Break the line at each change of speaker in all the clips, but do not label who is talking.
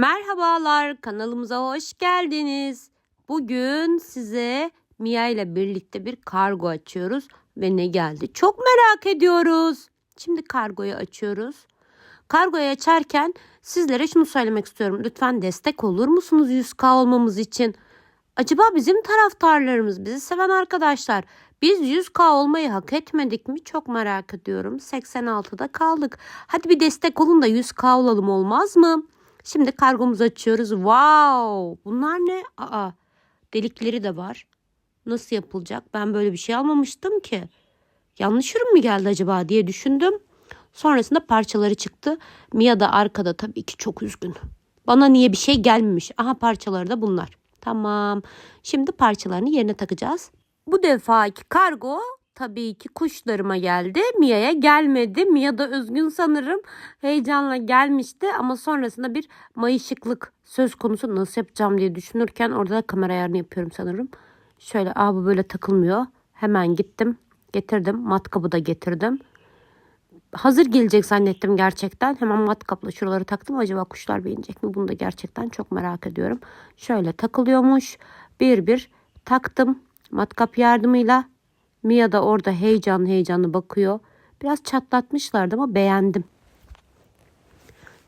Merhabalar, kanalımıza hoş geldiniz. Bugün size Mia ile birlikte bir kargo açıyoruz ve ne geldi? Çok merak ediyoruz. Şimdi kargoyu açıyoruz. Kargoyu açarken sizlere şunu söylemek istiyorum. Lütfen destek olur musunuz 100k olmamız için? Acaba bizim taraftarlarımız, bizi seven arkadaşlar biz 100k olmayı hak etmedik mi? Çok merak ediyorum. 86'da kaldık. Hadi bir destek olun da 100k olalım olmaz mı? Şimdi kargomuzu açıyoruz. Wow! Bunlar ne? Aa, delikleri de var. Nasıl yapılacak? Ben böyle bir şey almamıştım ki. Yanlış ürün mü geldi acaba diye düşündüm. Sonrasında parçaları çıktı. Mia da arkada tabii ki çok üzgün. Bana niye bir şey gelmemiş? Aha parçaları da bunlar. Tamam. Şimdi parçalarını yerine takacağız. Bu defaki kargo tabii ki kuşlarıma geldi. Mia'ya gelmedi. Mia da üzgün sanırım. Heyecanla gelmişti ama sonrasında bir mayışıklık söz konusu nasıl yapacağım diye düşünürken orada da kamera ayarını yapıyorum sanırım. Şöyle aa böyle takılmıyor. Hemen gittim. Getirdim. Matkabı da getirdim. Hazır gelecek zannettim gerçekten. Hemen matkapla şuraları taktım. Acaba kuşlar beğenecek mi? Bunu da gerçekten çok merak ediyorum. Şöyle takılıyormuş. Bir bir taktım. Matkap yardımıyla. Mia da orada heyecanlı heyecanlı bakıyor. Biraz çatlatmışlardı ama beğendim.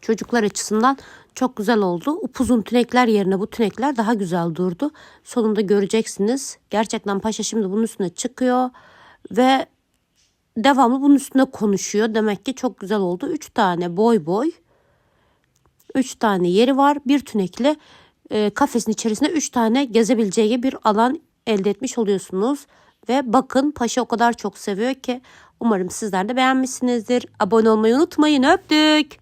Çocuklar açısından çok güzel oldu. Upuzun tünekler yerine bu tünekler daha güzel durdu. Sonunda göreceksiniz. Gerçekten paşa şimdi bunun üstüne çıkıyor ve devamlı bunun üstüne konuşuyor. Demek ki çok güzel oldu. Üç tane boy boy. Üç tane yeri var. Bir tünekli e, kafesin içerisinde üç tane gezebileceği bir alan elde etmiş oluyorsunuz. Ve bakın paşa o kadar çok seviyor ki umarım sizler de beğenmişsinizdir. Abone olmayı unutmayın. Öptük.